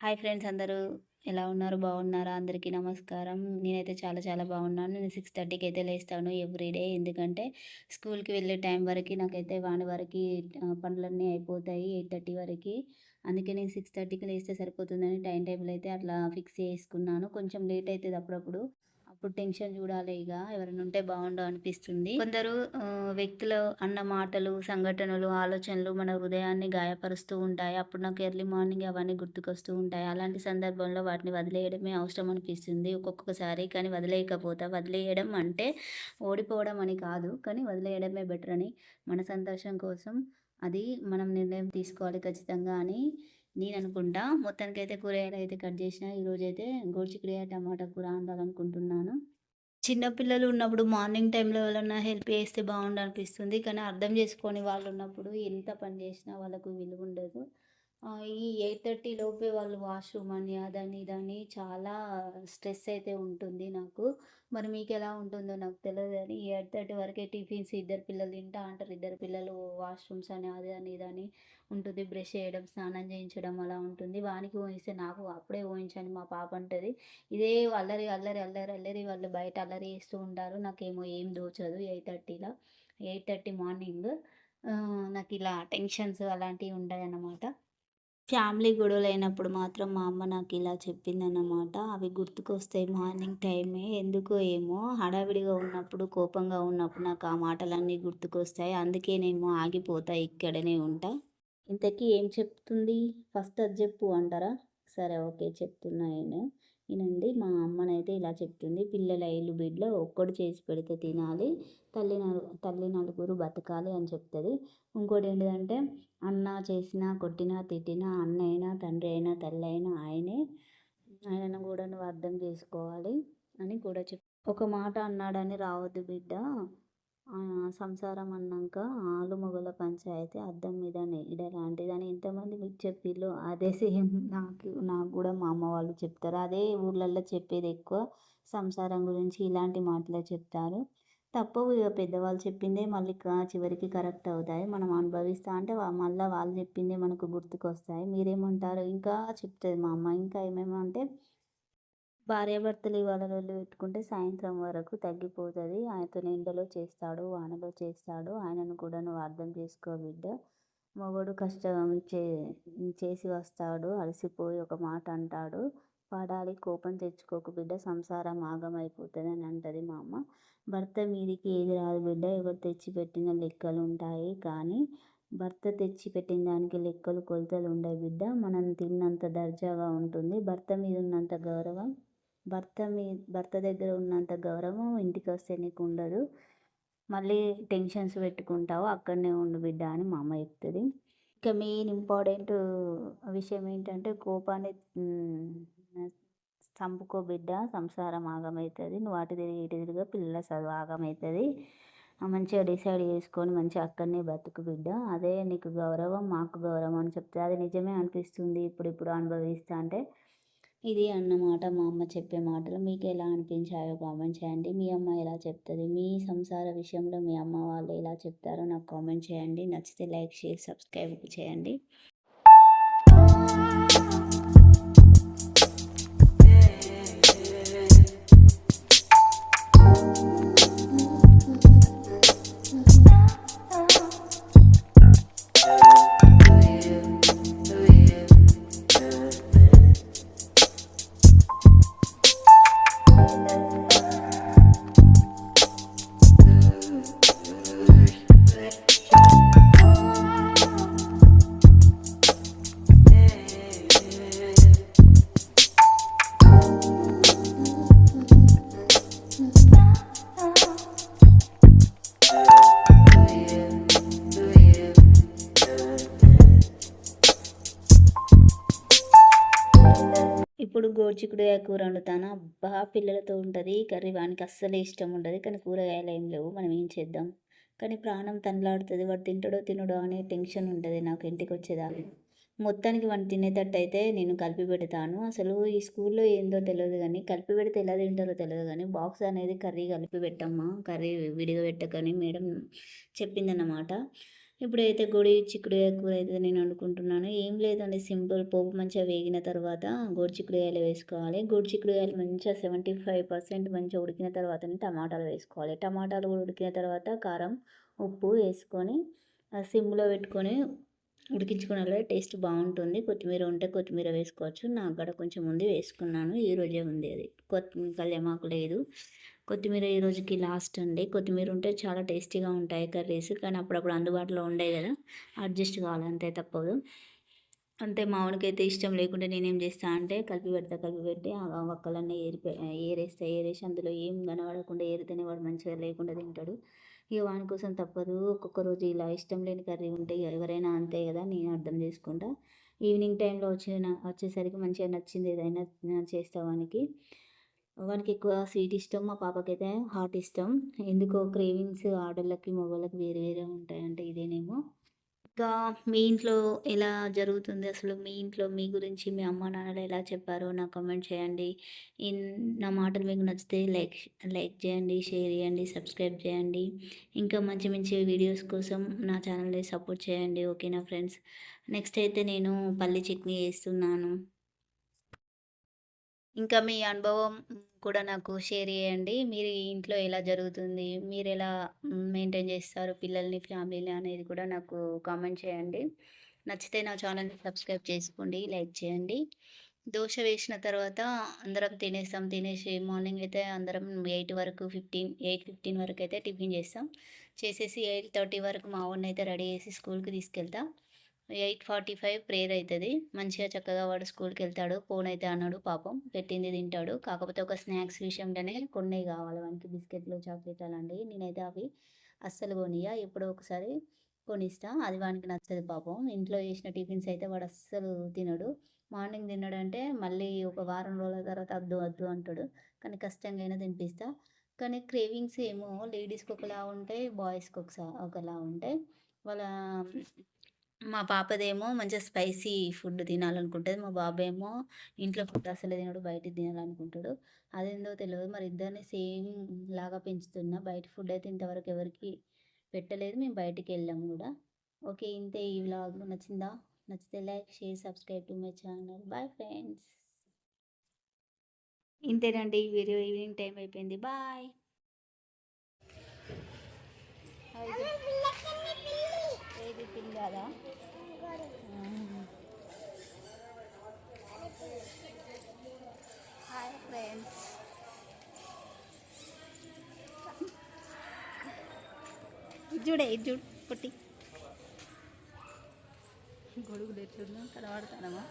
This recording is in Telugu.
హాయ్ ఫ్రెండ్స్ అందరూ. ఎలా ఉన్నారు? బాగున్నారా? అందరికీ నమస్కారం. నేనైతే చాలా చాలా బాగున్నాను. నేను సిక్స్ థర్టీకి అయితే లేస్తాను ఎవ్రీడే ఎందుకంటే స్కూల్కి వెళ్ళే టైం వరకు నాకైతే వాని వరకు పనులన్నీ అయిపోతాయి ఎయిట్ థర్టీ వరకు. అందుకే నేను సిక్స్ థర్టీకి లేస్తే సరిపోతుందని టైం టేబుల్ అయితే అట్లా ఫిక్స్ చేసుకున్నాను. కొంచెం లేట్ అవుతుంది అప్పుడప్పుడు. అప్పుడు టెన్షన్ చూడాలి ఇక ఎవరైనా ఉంటే బాగుండు అనిపిస్తుంది. కొందరు వ్యక్తులు అన్న మాటలు సంఘటనలు ఆలోచనలు మన హృదయాన్ని గాయపరుస్తూ ఉంటాయి. అప్పుడు నాకు ఎర్లీ మార్నింగ్ అవన్నీ గుర్తుకొస్తూ ఉంటాయి. అలాంటి సందర్భంలో వాటిని వదిలేయడమే అవసరం అనిపిస్తుంది. ఒక్కొక్కసారి కానీ వదిలేయకపోతా వదిలేయడం అంటే ఓడిపోవడం అని కాదు. కానీ వదిలేయడమే బెటర్ అని మన సంతోషం కోసం అది మనం నిర్ణయం తీసుకోవాలి ఖచ్చితంగా అని నేను అనుకుంటా మొత్తానికైతే కూరగాయలు అయితే కట్ చేసిన ఈరోజు అయితే గోరుచిక్కుడుకాయ టమాటా కూర వండాలనుకుంటున్నాను చిన్నపిల్లలు ఉన్నప్పుడు మార్నింగ్ టైంలో ఎవరైనా హెల్ప్ చేస్తే బాగుండు అనిపిస్తుంది కానీ అర్థం చేసుకొని వాళ్ళు ఉన్నప్పుడు ఎంత పని చేసినా వాళ్ళకు విలువ ఉండదు ఈ ఎయిట్ థర్టీ లోపే వాళ్ళు వాష్రూమ్ అని అదని ఇదని చాలా స్ట్రెస్ అయితే ఉంటుంది నాకు. మరి మీకు ఎలా ఉంటుందో నాకు తెలియదు అని ఎయిట్ థర్టీ వరకే టిఫిన్స్ ఇద్దరు పిల్లలు తింటా అంటారు. ఇద్దరు పిల్లలు వాష్రూమ్స్ అని అది అని ఇదని ఉంటుంది. బ్రష్ చేయడం స్నానం చేయించడం అలా ఉంటుంది. వానికి ఊహిస్తే నాకు అప్పుడే ఊహించండి మా పాప అంటుంది. ఇదే అల్లరి అల్లరి అల్లరి అల్లరి వాళ్ళు బయట అల్లరి చేస్తూ ఉంటారు. నాకేమో ఏం దోచదు ఎయిట్ థర్టీలో. ఎయిట్ థర్టీ మార్నింగ్ నాకు ఇలా టెన్షన్స్ అలాంటివి ఉంటాయి అన్నమాట ఫ్యామిలీ గొడవలు అయినప్పుడు మాత్రం మా అమ్మ నాకు ఇలా చెప్పిందన్నమాట. అవి గుర్తుకొస్తాయి మార్నింగ్ టైమే ఎందుకో ఏమో హడావిడిగా ఉన్నప్పుడు కోపంగా ఉన్నప్పుడు నాకు ఆ మాటలన్నీ గుర్తుకొస్తాయి. అందుకేనేమో ఆగిపోతా ఇక్కడనే ఉంటా. ఇంతకీ ఏం చెప్తుంది? ఫస్ట్ అది చెప్పు అంటారా? సరే ఓకే చెప్తున్నా నేను. ఇనండి మా అమ్మనైతే ఇలా చెప్తుంది పిల్లల ఇల్లు బిడ్డలో ఒక్కడు చేసి పెడితే తినాలి తల్లి తల్లి నలుగురు బతకాలి అని చెప్తుంది. ఇంకోటి ఏంటిదంటే అన్న చేసినా కొట్టినా తిట్టినా అన్న అయినా తండ్రి అయినా తల్లి అయినా ఆయనే ఆయనను కూడా నువ్వు అర్థం చేసుకోవాలి అని కూడా చెప్ ఒక మాట అన్నాడని రావద్దు బిడ్డ. సంసారం అన్నాక ఆలు మొగల పంచాయతీ అద్దం మీద నీడ లాంటిదని ఎంతమంది మీకు చెప్పిళ్ళు. అదే సేమ్ నాకు నాకు కూడా మా అమ్మ వాళ్ళు చెప్తారు. అదే ఊర్లల్లో చెప్పేది ఎక్కువ. సంసారం గురించి ఇలాంటి మాటలే చెప్తారు. తప్పవు ఇక పెద్దవాళ్ళు చెప్పిందే మళ్ళీ చివరికి కరెక్ట్ అవుతాయి. మనం అనుభవిస్తా అంటే మళ్ళీ వాళ్ళు చెప్పిందే మనకు గుర్తుకొస్తాయి. మీరేమంటారు? ఇంకా చెప్తుంది మా అమ్మ. ఇంకా ఏమేమంటే భార్యాభర్తలు ఇవాళ లొల్లి పెట్టుకుంటే సాయంత్రం వరకు తగ్గిపోతుంది. ఆయనతో ఎండలో చేస్తాడు వానలో చేస్తాడు. ఆయనను కూడా నువ్వు అర్థం చేసుకో బిడ్డ. మొగడు కష్టం చే చేసి వస్తాడు అలసిపోయి ఒక మాట అంటాడు. పడాలి కోపం తెచ్చుకోకు బిడ్డ సంసారం ఆగమైపోతుంది అని అంటది మా అమ్మ. భర్త మీదికి ఏది రాదు బిడ్డ ఎవరు తెచ్చిపెట్టిన లెక్కలు ఉంటాయి కానీ భర్త తెచ్చిపెట్టిన దానికి లెక్కలు కొలతలు ఉండవు బిడ్డ. మనం తిన్నంత దర్జాగా ఉంటుంది. భర్త మీద ఉన్నంత గౌరవం భర్త మీ భర్త దగ్గర ఉన్నంత గౌరవం ఇంటికి వస్తే నీకు ఉండదు మళ్ళీ టెన్షన్స్ పెట్టుకుంటావు అక్కడనే ఉండు బిడ్డ అని మా అమ్మ చెప్తుంది. ఇక మెయిన్ ఇంపార్టెంట్ విషయం ఏంటంటే కోపాన్ని చంపుకో బిడ్డ సంసారం ఆగమవుతుంది నువ్వు అటు తిరిగి ఇటు తిరిగి పిల్లల చదువు ఆగమవుతుంది మంచిగా డిసైడ్ చేసుకొని మంచిగా అక్కడనే బతుకు బిడ్డ. అదే నీకు గౌరవం మాకు గౌరవం అని చెప్తే అది నిజమే అనిపిస్తుంది. ఇప్పుడు ఇప్పుడు అనుభవిస్తా అంటే ఇది అన్నమాట మా అమ్మ చెప్పే మాటలు. మీకు ఎలా అనిపించాయో కామెంట్ చేయండి. మీ అమ్మ ఎలా చెప్తుంది? మీ సంసార విషయంలో మీ అమ్మ వాళ్ళు ఎలా చెప్తారో నాకు కామెంట్ చేయండి. నచ్చితే లైక్ షేర్ సబ్స్క్రైబ్ చేయండి. ఇప్పుడు గోరుచిక్కుడుకాయ కూర వండుతాను. అబ్బా పిల్లలతో ఉంటుంది. కర్రీ వానికి అస్సలు ఇష్టం ఉండదు. కానీ కూరగాయలు ఏం లేవు. మనం ఏం చేద్దాం? కానీ ప్రాణం తనలాడుతుంది. వాడు తింటాడో తినడో అనే టెన్షన్ ఉంటుంది నాకు ఇంటికి వచ్చేదాన్ని మొత్తానికి వాడిని తినేటట్టు అయితే నేను కలిపి పెడతాను. అసలు ఈ స్కూల్లో ఏందో తెలియదు కానీ కలిపి పెడితే ఎలా తింటారో తెలియదు కానీ బాక్స్ అనేది కర్రీ కలిపి పెట్టమ్మా. కర్రీ విడిగా పెట్టకని మేడం చెప్పిందన్నమాట. ఇప్పుడైతే గొడి చిక్కుడుకాయ కూర అయితే నేను వండుకుంటున్నాను. ఏం లేదండి సింపుల్ పోపు మంచిగా వేగిన తర్వాత గోడి చిక్కుడుకాయలు వేసుకోవాలి. గోడి చిక్కుడుకాయలు మంచిగా సెవెంటీ ఫైవ్ పర్సెంట్ మంచిగా ఉడికిన తర్వాతనే టమాటాలు వేసుకోవాలి. టమాటాలు కూడా ఉడికిన తర్వాత కారం ఉప్పు వేసుకొని సిమ్లో పెట్టుకొని ఉడికించుకున్న టేస్ట్ బాగుంటుంది. కొత్తిమీర ఉంటే కొత్తిమీర వేసుకోవచ్చు. నాకు కూడా కొంచెం ఉంది వేసుకున్నాను. ఈరోజే ఉంది అది. కొత్తిమీర కళ్యామాకు లేదు. కొత్తిమీర ఈ రోజుకి లాస్ట్ అండి. కొత్తిమీర ఉంటే చాలా టేస్టీగా ఉంటాయి కర్రీస్. కానీ అప్పుడప్పుడు అందుబాటులో ఉండే కదా. అడ్జస్ట్ కావాలంతే తప్పదు. అంటే మామిడికైతే ఇష్టం లేకుంటే నేనేం చేస్తా అంటే కలిపి పెడతా కలిపి పెట్టి ఆ ఒక్కలన్నీ ఏరి ఏరేస్తా ఏరేసి అందులో ఏం కనబడకుండా ఏరితేనే వాడు మంచిగా లేకుండా తింటాడు. ఇక వాని కోసం తప్పదు. ఒక్కొక్క రోజు ఇలా ఇష్టం లేని కర్రీ ఉంటే ఎవరైనా అంతే కదా నేను అర్థం చేసుకుంటా. ఈవినింగ్ టైంలో వచ్చిన వచ్చేసరికి మంచిగా నచ్చింది ఏదైనా చేస్తా వానికి. వానికి ఎక్కువ స్వీట్ ఇష్టం మా పాపకైతే హాట్ ఇష్టం. ఎందుకో క్రేవింగ్స్ ఆడళ్ళకి మగవాళ్ళకి వేరే వేరే ఉంటాయంటే ఇదేనేమో. ఇంకా మీ ఇంట్లో ఎలా జరుగుతుంది? అసలు మీ ఇంట్లో మీ గురించి మీ అమ్మ నాన్నలు ఎలా చెప్పారో నాకు కామెంట్ చేయండి. నా మాటలు మీకు నచ్చితే లైక్ లైక్ చేయండి షేర్ చేయండి సబ్స్క్రైబ్ చేయండి. ఇంకా మంచి మంచి వీడియోస్ కోసం నా ఛానల్ని సపోర్ట్ చేయండి ఓకేనా ఫ్రెండ్స్? నెక్స్ట్ అయితే నేను పల్లి చట్నీ వేస్తున్నాను ఇంకా మీ అనుభవం కూడా నాకు షేర్ చేయండి. మీరు ఇంట్లో ఎలా జరుగుతుంది? మీరు ఎలా మెయింటైన్ చేస్తారు? పిల్లల్ని ఫ్యామిలీని అనేది కూడా నాకు కామెంట్ చేయండి. నచ్చితే నా ఛానల్ని సబ్స్క్రైబ్ చేసుకోండి లైక్ చేయండి. దోశ వేసిన తర్వాత అందరం తినేస్తాం. తినేసి మార్నింగ్ అయితే అందరం ఎయిట్ వరకు ఫిఫ్టీన్ ఎయిట్ ఫిఫ్టీన్ వరకు అయితే టిఫిన్ చేస్తాం. చేసేసి ఎయిట్ థర్టీ వరకు మా వాడిని అయితే రెడీ చేసి స్కూల్కి తీసుకెళ్తాం. ఎయిట్ ఫార్టీ ఫైవ్ ప్రేయర్ అవుతుంది మంచిగా చక్కగా వాడు స్కూల్కి వెళ్తాడు ఫోన్ అయితే అన్నాడు పాపం పెట్టింది తింటాడు. కాకపోతే ఒక స్నాక్స్ విషయంలోనే కొన్ని కావాలి వానికి బిస్కెట్లు చాక్లెట్ అలాంటివి. నేనైతే అవి అస్సలు కొనియా ఎప్పుడో ఒకసారి కొనిస్తా. అది వానికి నచ్చదు పాపం. ఇంట్లో చేసిన టిఫిన్స్ అయితే వాడు అస్సలు తినడు. మార్నింగ్ తిన్నాడంటే మళ్ళీ ఒక వారం రోజుల తర్వాత వద్దు వద్దు అంటాడు. కానీ కష్టంగా అయినా తినిపిస్తా. కానీ క్రేవింగ్స్ ఏమో లేడీస్కి ఒకలా ఉంటాయి బాయ్స్కి ఒకసారి ఒకలా ఉంటాయి. వాళ్ళ మా పాపదేమో మంచిగా స్పైసీ ఫుడ్ తినాలనుకుంటుంది. మా బాబేమో ఇంట్లో ఫుడ్ అసలు తినడు బయట తినాలనుకుంటాడు. అదేందో తెలియదు మరి ఇద్దరిని సేమ్ లాగా పెంచుతున్నా. బయట ఫుడ్ అయితే ఇంతవరకు ఎవరికి పెట్టలేదు. మేము బయటికి వెళ్ళాము కూడా. ఓకే ఇంతే ఈ వ్లాగ్. నచ్చిందా? నచ్చితే like share subscribe to my channel. Bye friends. ఇంతేనండి. ఈ వీడియో ఈవినింగ్ టైం అయిపోయింది. బాయ్. ఏది తిందాదా హాయ్ ఫ్రెండ్స్. చూడే ఇది చూడు పొట్టి గొడుగులు ఎట్లున్నా కనబడతానమ్మా.